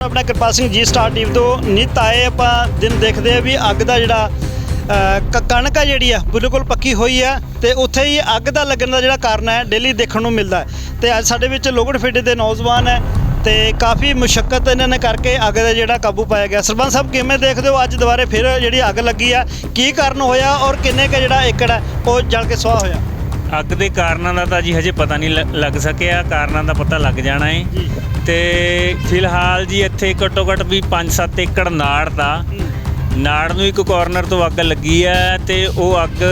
ਆਪਣਾ Kirpal Singh ji star TV ਤੋਂ ਨਿਤ ਆਏ ਆਪਾਂ ਦਿਨ ਦੇਖਦੇ ਆ ਵੀ ਅੱਗ ਦਾ ਜਿਹੜਾ ਅ, ਕ- ਕਣਕ ਆ ਜਿਹੜੀ ਆ ਬਿਲਕੁਲ ਪੱਕੀ ਹੋਈ ਆ ਤੇ ਉੱਥੇ ਹੀ ਅੱਗ ਦਾ ਲੱਗਣ ਦਾ ਜਿਹੜਾ ਕਾਰਨ ਹੈ ਡੇਲੀ ਦੇਖਣ ਨੂੰ ਮਿਲਦਾ ਹੈ। ਤੇ ਅੱਜ ਸਾਡੇ ਵਿੱਚ ਲੋਗੜ ਫੇਡੇ ਦੇ ਨੌਜਵਾਨ ਹੈ ਤੇ ਕਾਫੀ ਮੁਸ਼ਕਲ ਇਹਨਾਂ ਨੇ ਕਰਕੇ ਅੱਗ ਦਾ ਜਿਹੜਾ ਕਾਬੂ ਪਾਇਆ ਗਿਆ। ਸਰਪੰਚ ਸਾਹਿਬ ਕਿਵੇਂ ਦੇਖਦੇ ਹੋ? ਅੱਜ ਦੁਬਾਰੇ ਫਿਰ ਜਿਹੜੀ ਅੱਗ ਲੱਗੀ ਆ ਕੀ ਕਾਰਨ ਹੋਇਆ ਔਰ ਕਿੰਨੇ ਕ ਜਿਹੜਾ ਏਕੜ ਹੈ ਉਹ ਜਲ ਕੇ ਸੁਆਹ ਹੋਇਆ? ਅੱਗ ਦੇ ਕਾਰਨਾਂ ਦਾ ਤਾਂ ਜੀ ਹਜੇ ਪਤਾ ਨਹੀਂ ਲੱਗ ਸਕਿਆ ਕਾਰਨਾਂ ਦਾ ਪਤਾ ਲੱਗ ਜਾਣਾ ਹੈ ਤੇ ਫਿਲਹਾਲ ਜੀ ਇੱਥੇ ਘੱਟੋ ਘੱਟ ਵੀ 5-7 ਏਕੜ ਨਾੜ ਦਾ। ਨਾੜ ਨੂੰ ਇੱਕ ਕਾਰਨਰ ਤੋਂ ਅੱਗ ਲੱਗੀ ਹੈ ਤੇ ਉਹ ਅੱਗ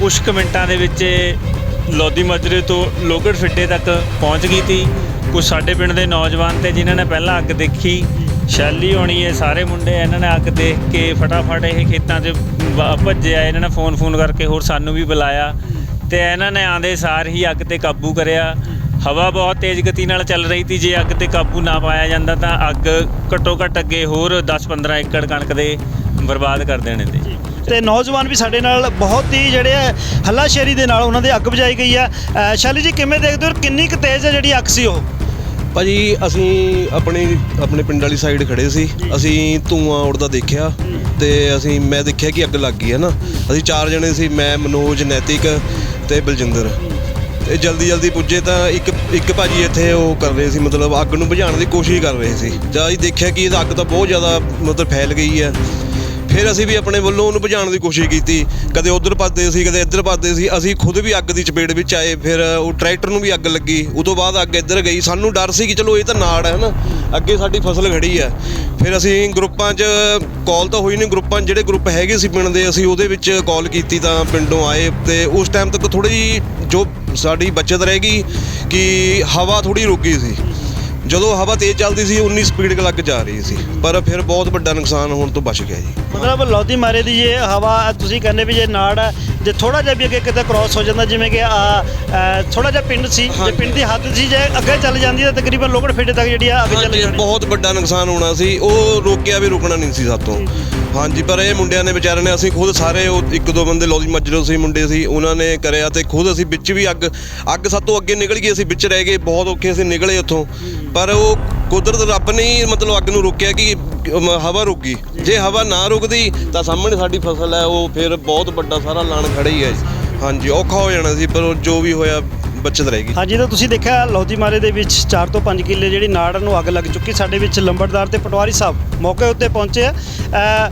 ਕੁਝ ਕੁ ਮਿੰਟਾਂ ਦੇ ਵਿੱਚ ਲੋਦੀ ਮਜਰੇ ਤੋਂ ਲੋਗੜ ਫਿੱਡੇ ਤੱਕ ਪਹੁੰਚ ਗਈ ਸੀ ਕੁਝ ਸਾਡੇ ਪਿੰਡ ਦੇ ਨੌਜਵਾਨ ਤੇ ਜਿਨ੍ਹਾਂ ਨੇ ਪਹਿਲਾਂ ਅੱਗ ਦੇਖੀ ਸ਼ੈਲੀ ਹੋਣੀ ਹੈ ਸਾਰੇ ਮੁੰਡੇ ਇਹਨਾਂ ਨੇ ਅੱਗ ਦੇਖ ਕੇ ਫਟਾਫਟ ਇਹ ਖੇਤਾਂ 'ਚ ਭ- ਭੱਜੇ ਆਏ ਇਹਨਾਂ ਨੇ ਫੋਨ ਫੋਨ ਕਰਕੇ ਹੋਰ ਸਾਨੂੰ ਵੀ ਬੁਲਾਇਆ। ਤੇ ਇਹਨਾਂ ਨੇ ਆਂਦੇ ਸਾਰ ਹੀ ਅੱਗ ਤੇ ਕਾਬੂ ਕਰਿਆ। ਹਵਾ ਬਹੁਤ ਤੇਜ਼ ਗਤੀ ਨਾਲ ਚੱਲ ਰਹੀ ਸੀ। ਜੇ ਅੱਗ ਤੇ ਕਾਬੂ ਨਾ ਪਾਇਆ ਜਾਂਦਾ ਤਾਂ ਅੱਗ ਘੱਟੋ ਘੱਟ ਅੱਗੇ ਹੋਰ 10-15 ਏਕੜ ਕਣਕ ਦੇ ਬਰਬਾਦ ਕਰ ਦੇਣੇ ਤੇ। ਤੇ ਨੌਜਵਾਨ ਵੀ ਸਾਡੇ ਨਾਲ ਬਹੁਤ ਹੀ ਜਿਹੜੇ ਆ ਹੱਲਾਸ਼ੇਰੀ ਦੇ ਨਾਲ ਉਹਨਾਂ ਦੇ ਅੱਗ ਬੁਝਾਈ ਗਈ ਆ। ਅ, ਸ਼ੈਲੀ ਜੀ ਕਿਵੇਂ ਦੇਖਦੇ ਹੋ ਕਿੰਨੀ ਕੁ ਤੇਜ਼ ਹੈ ਜਿਹੜੀ ਅੱਗ ਸੀ ਉਹ? ਭਾਜੀ, ਅਸੀਂ ਆਪਣੇ ਆਪਣੇ ਪਿੰਡ ਵਾਲੀ ਸਾਈਡ ਖੜੇ ਸੀ। ਅਸੀਂ ਧੂਆਂ ਉੜਦਾ ਦੇਖਿਆ ਤੇ ਅਸੀਂ, ਮੈਂ ਦੇਖਿਆ ਕਿ ਅੱਗ ਲੱਗ ਗਈ ਹੈ ਨਾ। ਅਸੀਂ ਚਾਰ ਜਣੇ ਸੀ, ਮੈਂ, ਮਨੋਜ, ਨੈਤਿਕ ਤੇ ਬਲਜਿੰਦਰ। ਤੇ ਜਲਦੀ ਜਲਦੀ ਪੁੱਜੇ ਤਾਂ ਇੱਕ ਇੱਕ ਭਾਜੀ ਇੱਥੇ ਉਹ ਕਰ ਰਹੇ ਸੀ, ਮਤਲਬ ਅੱਗ ਨੂੰ ਬੁਝਾਉਣ ਦੀ ਕੋਸ਼ਿਸ਼ ਕਰ ਰਹੇ ਸੀ। ਜਦ ਅਸੀਂ ਦੇਖਿਆ ਕਿ ਇਹ ਅੱਗ ਤਾਂ ਬਹੁਤ ਜ਼ਿਆਦਾ, ਮਤਲਬ ਫੈਲ ਗਈ ਹੈ। ਫਿਰ ਅਸੀਂ ਵੀ ਆਪਣੇ ਵੱਲੋਂ ਉਹਨੂੰ ਭਜਾਉਣ ਦੀ ਕੋਸ਼ਿਸ਼ ਕੀਤੀ। ਕਦੇ ਉਧਰ ਭੱਜਦੇ ਸੀ, ਕਦੇ ਇੱਧਰ ਭੱਜਦੇ ਸੀ। ਅਸੀਂ ਖੁਦ ਵੀ ਅੱਗ ਦੀ ਚਪੇਟ ਵਿੱਚ ਆਏ, ਫਿਰ ਉਹ ਟਰੈਕਟਰ ਨੂੰ ਵੀ ਅੱਗ ਲੱਗੀ। ਉਹ ਤੋਂ ਬਾਅਦ ਅੱਗ ਇੱਧਰ ਗਈ। ਸਾਨੂੰ ਡਰ ਸੀ ਕਿ ਚਲੋ ਇਹ ਤਾਂ ਨਾੜ ਹੈ ਨਾ। ਅੱਗੇ ਸਾਡੀ ਫਸਲ ਖੜੀ ਹੈ। ਫਿਰ ਅਸੀਂ ਗਰੁੱਪਾਂ 'ਚ ਕਾਲ ਤਾਂ ਹੋਈ ਨਹੀਂ ਗਰੁੱਪਾਂ 'ਚ ਜਿਹੜੇ ਗਰੁੱਪ ਹੈਗੇ ਸੀ ਪਿੰਡ ਦੇ, ਅਸੀਂ ਉਹਦੇ ਵਿੱਚ ਕਾਲ ਕੀਤੀ ਤਾਂ ਪਿੰਡੋਂ ਆਏ। ਤੇ ਉਸ ਟਾਈਮ ਤੱਕ ਥੋੜੀ ਜਿਹੀ ਜੋ ਸਾਡੀ ਬਚਤ ਰਹਿ ਗਈ ਕਿ ਹਵਾ ਥੋੜੀ ਰੁਕ ਗਈ ਸੀ। ਜਦੋਂ ਹਵਾ ਤੇਜ਼ ਚੱਲਦੀ ਸੀ ਉਨੀ ਸਪੀਡ ਲੱਗ ਜਾ ਰਹੀ ਸੀ। ਪਰ ਫਿਰ ਬਹੁਤ ਵੱਡਾ ਨੁਕਸਾਨ ਹੋਣ ਤੋਂ ਬਚ ਗਿਆ ਜੀ। ਮਤਲਬ ਲੋਦੀ ਮਾਰੇ ਦੀ ਇਹ ਹਵਾ ਤੁਸੀਂ ਕਹਿੰਦੇ ਵੀ ਜੇ ਨਾੜ ਹੈ ਜੇ ਥੋੜਾ ਜਿਹਾ ਵੀ ਅੱਗੇ ਕਿਤੇ ਕ੍ਰਾਸ ਹੋ ਜਾਂਦਾ ਜਿਵੇਂ ਕਿ ਆ ਥੋੜਾ ਜਿਹਾ ਪਿੰਡ ਸੀ ਜੇ। ਪਿੰਡ ਦੀ ਹੱਦ ਸੀ ਜੇ ਅੱਗੇ ਚੱਲ ਜਾਂਦੀ ਤਾਂ ਤਕਰੀਬਨ ਲੋਗੜ ਫੇਡੇ ਤੱਕ ਜਿਹੜੀ ਆ ਅੱਗ ਚੱਲ ਜਾਣੀ ਬਹੁਤ ਵੱਡਾ ਨੁਕਸਾਨ ਹੋਣਾ ਸੀ। ਉਹ ਰੋਕਿਆ ਵੀ ਰੁਕਣਾ ਨਹੀਂ ਸੀ ਸਾਤੋਂ। ਹਾਂਜੀ ਪਰ ਇਹ ਮੁੰਡਿਆਂ ਨੇ ਵਿਚਾਰਿਆਂ ਨੇ ਅਸੀਂ ਖੁਦ ਸਾਰੇ ਉਹ ਇੱਕ ਦੋ ਬੰਦੇ ਲੌਜੀ ਮੱਜਰੋ ਸੀ ਮੁੰਡੇ ਸੀ ਉਹਨਾਂ ਨੇ ਕਰਿਆ ਤੇ ਖੁਦ ਅਸੀਂ ਵਿੱਚ ਵੀ ਅੱਗ ਅੱਗ ਸਾਤੋਂ ਅੱਗੇ ਨਿਕਲ ਗਈ ਅਸੀਂ ਵਿੱਚ ਰਹਿ ਗਏ ਬਹੁਤ ਔਖੇ ਅਸੀਂ ਨਿਕਲੇ ਉੱਥੋਂ। ਪਰ ਉਹ ਕੁਦਰਤ ਰੱਬ ਨੇ ਹੀ ਮਤਲਬ ਅੱਗ ਨੂੰ ਰੋਕਿਆ ਕਿ ਹਵਾ ਰੁਕ। ਗਈ ਜੇ ਹਵਾ ਨਾ ਰੁਕਦੀ ਤਾਂ ਸਾਹਮਣੇ ਸਾਡੀ ਫਸਲ ਹੈ ਉਹ ਫਿਰ ਬਹੁਤ ਵੱਡਾ ਸਾਰਾ ਲਾਣ ਖੜੀ ਹੈ ਜੀ। ਹਾਂਜੀ ਔਖਾ ਹੋ ਜਾਣਾ ਸੀ ਪਰ ਜੋ ਵੀ ਹੋਇਆ ਬਚਤ ਰਹੇਗੀ ਹਾਂਜੀ ਤਾਂ ਤੁਸੀਂ ਦੇਖਿਆ ਲੋਦੀ ਮਾਰੇ ਦੇ ਵਿੱਚ 4 ਤੋਂ 5 ਕਿੱਲੇ ਜਿਹੜੀ ਨਾੜ ਨੂੰ ਅੱਗ ਲੱਗ ਚੁੱਕੀ। ਸਾਡੇ ਵਿੱਚ ਲੰਬੜਦਾਰ ਤੇ ਪਟਵਾਰੀ ਸਾਹਿਬ ਮੌਕੇ ਉੱਤੇ ਪਹੁੰਚੇ ਆ।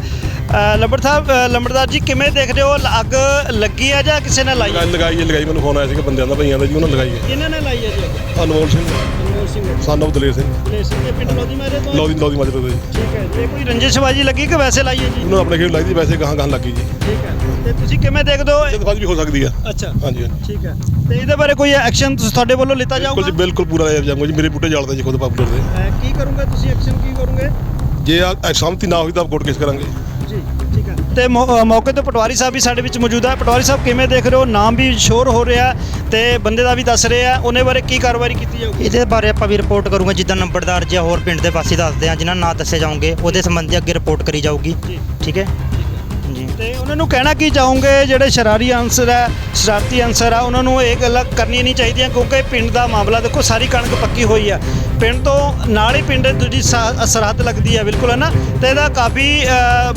ਲੰਬੜ ਸਾਹਿਬ ਲੰਬੜਦਾਰ ਜੀ ਕਿਵੇਂ ਦੇਖਦੇ ਹੋ ਅੱਗ ਲੱਗੀ ਆ ਜਾਂ ਕਿਸੇ ਨੇ ਲਾਈ? ਹੈ ਲਗਾਈ ਲਗਾਈ ਹੈ। ਲਗਾਈ ਮੈਨੂੰ ਫੋਨ ਆਇਆ ਸੀਗਾ ਬੰਦਿਆਂ ਦਾ ਭਈਆਂ ਦਾ ਜੀ ਉਹਨਾਂ ਨੇ ਲਗਾਈ ਹੈ। ਕਿਹਨਾਂ ਨੇ ਲਾਈ ਹੈ ਜੀ ਅਨਮੋਲ ਸਿੰਘ। Singh son of Daler Singh. ਲੈ ਸਿੰਘ ਦੇ ਪਿੰਡ ਲੋਦੀ ਮਾਰੇ ਤੋਂ ਲੌਦੀ ਲੌਦੀ ਮਾਜਰੇ ਤੋਂ ਜੀ। ਠੀਕ ਹੈ ਜੇ ਕੋਈ ਰੰਜਿਸ਼ਬਾਜੀ ਲੱਗੀ ਕਿ ਵੈਸੇ ਲਾਈ ਹੈ ਜੀ? ਉਹਨਾਂ ਆਪਣੇ ਖੇਡ ਲਾਈ ਦੀ ਵੈਸੇ ਗਾਹਾਂ ਗਾਹਾਂ ਲੱਗੀ ਜੀ। ਠੀਕ ਹੈ ਤੇ ਤੁਸੀਂ ਕਿਵੇਂ ਦੇਖਦੇ ਹੋ? ਇਹ ਦਫਾ ਵੀ ਹੋ ਸਕਦੀ ਆ। ਅੱਛਾ। ਹਾਂਜੀ ਹਾਂਜੀ। ਠੀਕ ਹੈ ਤੇ ਇਹਦੇ ਬਾਰੇ ਕੋਈ ਐਕਸ਼ਨ ਤੁਸੀਂ ਤੁਹਾਡੇ ਵੱਲੋਂ ਲਿੱਤਾ ਬਿਲਕੁਲ ਜੀ ਜਾਊਗਾ ਬਿਲਕੁਲ ਪੂਰਾ ਲਿਆ ਜਾਊਗਾ ਜੀ। ਮੇਰੇ ਬੂਟੇ ਜਾਲਦੇ ਜੀ ਖੁਦ ਪਾਪੂਲਰ ਦੇ ਕੀ ਕਰੋਗੇ ਤੁਸੀਂ? ਐਕਸ਼ਨ ਕੀ ਕਰੋਗੇ? ਜੇ ਆ ਸਹਿਮਤੀ ਨਾ ਹੋਈ ਤਾਂ ਕੋਰਟ ਕੇਸ ਕਰਾਂਗੇ। ਜੀ ਠੀਕ ਹੈ ਤੇ ਮੌਕੇ ਤੇ ਪਟਵਾਰੀ ਸਾਹਿਬ ਵੀ ਸਾਡੇ ਵਿੱਚ ਮੌਜੂਦ ਹੈ। ਪਟਵਾਰੀ ਸਾਹਿਬ ਕਿਵੇਂ ਦੇਖ ਰਹੇ ਹੋ? ਨਾਮ ਵੀ ਸ਼ੋਰ ਹੋ ਰਿਹਾ। ਤੇ ਬੰਦੇ ਦਾ ਵੀ ਦੱਸ ਰਹੇ ਆ ਉਹਨੇ ਬਾਰੇ ਕੀ ਕਾਰਵਾਈ ਕੀਤੀ ਜਾਊਗੀ? ਇਹਦੇ ਬਾਰੇ ਆਪਾਂ ਵੀ ਰਿਪੋਰਟ ਕਰੂਗੇ ਜਿੱਦਾਂ ਨੰਬਰਦਾਰ ਜਾਂ ਹੋਰ ਪਿੰਡ ਦੇ ਵਾਸੀ ਦੱਸਦੇ ਆ ਜਿਨ੍ਹਾਂ ਨਾਂ ਦੱਸੇ ਜਾਓਗੇ ਉਹਦੇ ਸੰਬੰਧੀ ਅੱਗੇ ਰਿਪੋਰਟ ਕਰੀ ਜਾਊਗੀ। ਠੀਕ ਹੈ? ਤੇ ਉਹਨਾਂ ਨੂੰ ਕਹਿਣਾ ਕੀ ਚਾਹੋਗੇ? ਜਿਹੜੇ ਸ਼ਰਾਰੀ ਅਨਸਰ ਹੈ, ਸ਼ਰਾਰਤੀ ਅਨਸਰ ਆ, ਉਹਨਾਂ ਨੂੰ ਇਹ ਗੱਲਾਂ ਕਰਨੀਆਂ ਨਹੀਂ ਚਾਹੀਦੀਆਂ ਕਿਉਂਕਿ ਪਿੰਡ ਦਾ ਮਾਮਲਾ ਦੇਖੋ, ਸਾਰੀ ਕਣਕ ਪੱਕੀ ਹੋਈ ਆ। ਪਿੰਡ ਤੋਂ ਨਾਲ ਹੀ ਪਿੰਡ ਦੂਜੀ ਸਾ- ਸਰਹੱਦ ਲੱਗਦੀ ਹੈ ਬਿਲਕੁਲ ਹੈ ਨਾ ਤੇ ਇਹਦਾ ਕਾਫੀ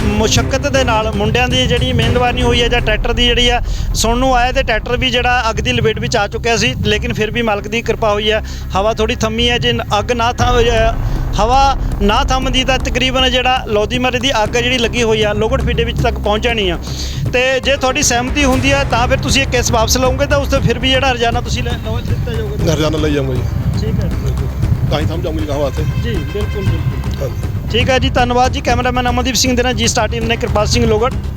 ਮੁਸ਼ਕਲ ਦੇ ਨਾਲ ਮੁੰਡਿਆਂ ਦੀ ਜਿਹੜੀ ਮਿਹਨਤਵਾਨੀ ਹੋਈ ਹੈ ਜਾਂ ਟਰੈਕਟਰ ਦੀ ਜਿਹੜੀ ਆ, ਸੁਣਨ ਨੂੰ ਆਇਆ ਤੇ ਟਰੈਕਟਰ ਵੀ ਜਿਹੜਾ ਅੱਗ ਦੀ ਲਪੇਟ ਵਿੱਚ ਆ ਚੁੱਕਿਆ ਸੀ, ਲੇਕਿਨ ਫਿਰ ਵੀ ਮਾਲਕ ਦੀ ਕਿਰਪਾ ਹੋਈ ਹੈ ਹਵਾ ਥੋੜੀ ਥੰਮੀ ਹੈ ਜੇ ਅੱਗ ਨਾ ਥਾਂ ਹਵਾ ਨਾ ਥੰਮਦੀ ਤਾਂ ਤਕਰੀਬਨ ਜਿਹੜਾ ਲੋਦੀ ਮਾਰੇ ਦੀ ਅੱਗ ਜਿਹੜੀ ਲੱਗੀ ਹੋਈ ਆ ਲੋਗੜ ਫੀਡੇ ਵਿੱਚ ਤੱਕ ਪਹੁੰਚ ਜਾਣੀ ਆ। ਤੇ ਜੇ ਤੁਹਾਡੀ ਸਹਿਮਤੀ ਹੁੰਦੀ ਹੈ ਤਾਂ ਫਿਰ ਤੁਸੀਂ ਇਹ ਕੇਸ ਵਾਪਸ ਲਓਗੇ ਤਾਂ ਉਸ ਤੋਂ ਫਿਰ ਵੀ ਜਿਹੜਾ ਰਜਾਨਾ ਤੁਸੀਂ ਲੈ ਲਓ ਦਿੱਤਾ ਜਾਊਗਾ। ਹਰਜਾਨਾ ਲਈ ਜਾਊਂਗਾ ਜੀ। ਠੀਕ ਹੈ। ਤਾਂ ਹੀ ਸਮਝਾਉਂਗੇ ਗਾਹਾਂ ਵਾਸਤੇ। ਜੀ ਬਿਲਕੁਲ ਬਿਲਕੁਲ। ਠੀਕ ਹੈ ਜੀ ਧੰਨਵਾਦ ਜੀ। ਕੈਮਰਾਮੈਨ ਅਮਨਦੀਪ ਸਿੰਘ ਦੇ ਨਾਲ ਜੀ ਸਟਾਰ ਟੀਮ ਨੇ ਕਿਰਪਾਲ ਸਿੰਘ ਲੋਗੜ।